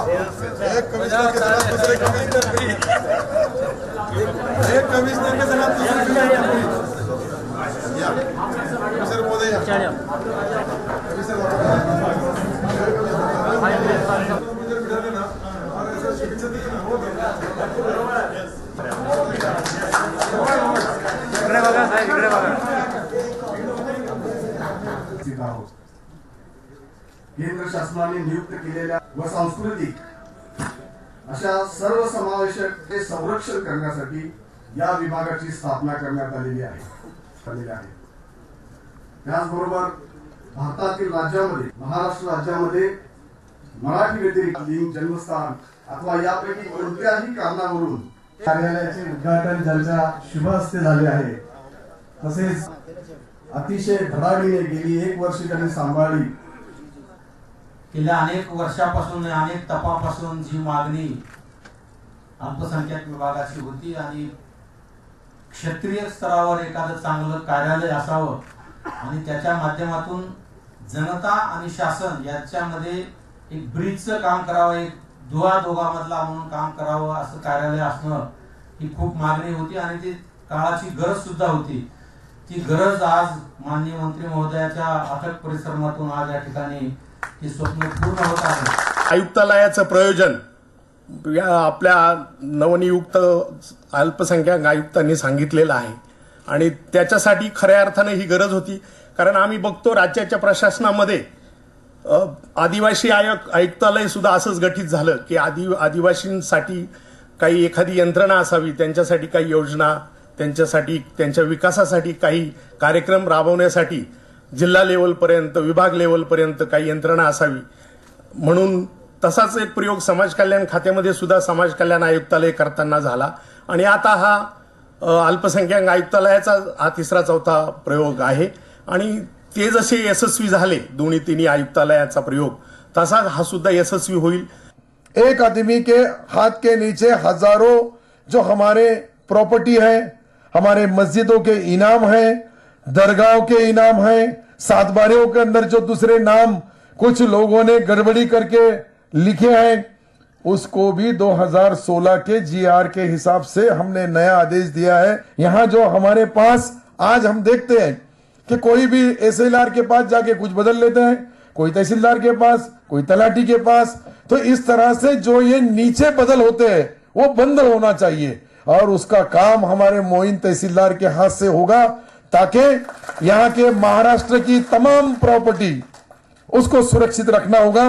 एक कमिश्नर के साथ दूसरे कमिश्नर एक कमिश्नर के साथ दूसरे कमिश्नर कमिश्नर महोदय इकडे बघा साहेब इकडे बघा केंद्र शासनाने नियुक्त केलेल्या व सांस्कृतिक अशा सर्व समावेशक ते संरक्षण करण्यासाठी या विभागाची स्थापना करण्यात आलेली आहे. आहे. त्याचबरोबर भारतातील राज्यामध्ये महाराष्ट्र राज्यामध्ये मराठी व्यतिरिक्त लिंग जन्मस्थान अथवा यापैकी कोणत्याही कारणावरून कार्यालयाचे उद्घाटन ज्यांच्या शुभ हस्ते झाले आहे तसेच अतिशय धडाडीने गेली एक वर्ष त्यांनी सांभाळली गेल्या अनेक वर्षापासून अनेक तपापासून जी मागणी अल्पसंख्याक विभागाची होती आणि क्षेत्रीय स्तरावर एखादं चांगलं कार्यालय असावं आणि त्याच्या माध्यमातून जनता आणि शासन याच्यामध्ये एक ब्रिजचं काम करावं एक दुवा दोघामधला म्हणून काम करावं असं कार्यालय असणं ही खूप मागणी होती आणि ती काळाची गरज सुद्धा होती. ती गरज आज माननीय मंत्री महोदयाच्या अथक परिश्रमातून आज या ठिकाणी हे स्वप्न पूर्ण होत आहे. आयुक्तालयाचं प्रयोजन या आपल्या नवनियुक्त अल्पसंख्याक आयुक्तांनी सांगितलेलं आहे. आणि त्याच्यासाठी खऱ्या अर्थाने ही गरज होती. कारण आम्ही बघतो राज्याच्या प्रशासनामध्ये आदिवासी आयोग आयुक्तालय सुद्धा असंच गठीत झालं की आदि आदिवासींसाठी काही एखादी यंत्रणा असावी त्यांच्यासाठी काही योजना त्यांच्यासाठी त्यांच्या विकासासाठी काही कार्यक्रम राबवण्यासाठी जिल्हा लेवलपर्यंत विभाग लेवलपर्यंत काही यंत्रणा असावी. म्हणून तसाच एक प्रयोग समाज कल्याण खात्यामध्ये सुद्धा समाज कल्याण आयुक्तालय करताना झाला. आणि आता हा अल्पसंख्याक आयुक्तालयाचा हा तिसरा चौथा प्रयोग आहे. आणि ते जसे यशस्वी झाले दोन्ही तिन्ही आयुक्तालयाचा प्रयोग तसाच हा सुद्धा यशस्वी होईल. एक आदमी के हाथ के नीचे हजारों जो हमारे प्रॉपर्टी है हमारे मस्जिदों के इनाम है दरगाह के इनाम है सातबारियों के अंदर जो दूसरे नाम कुछ लोगों ने गड़बड़ी करके लिखे हैं, उसको भी 2016 के जीआर के हिसाब से हमने नया आदेश दिया है। यहाँ जो हमारे पास आज हम देखते हैं कि कोई भी एसएलआर के पास जाके कुछ बदल लेते हैं, कोई तहसीलदार के पास, कोई तलाटी के पास तो इस तरह से जो ये नीचे बदल होते हैं, वो बंद होना चाहिए। और उसका काम हमारे मोइन तहसीलदार के हाथ से होगा। ताकि यहाँ के महाराष्ट्र की तमाम प्रॉपर्टी उसको सुरक्षित रखना होगा।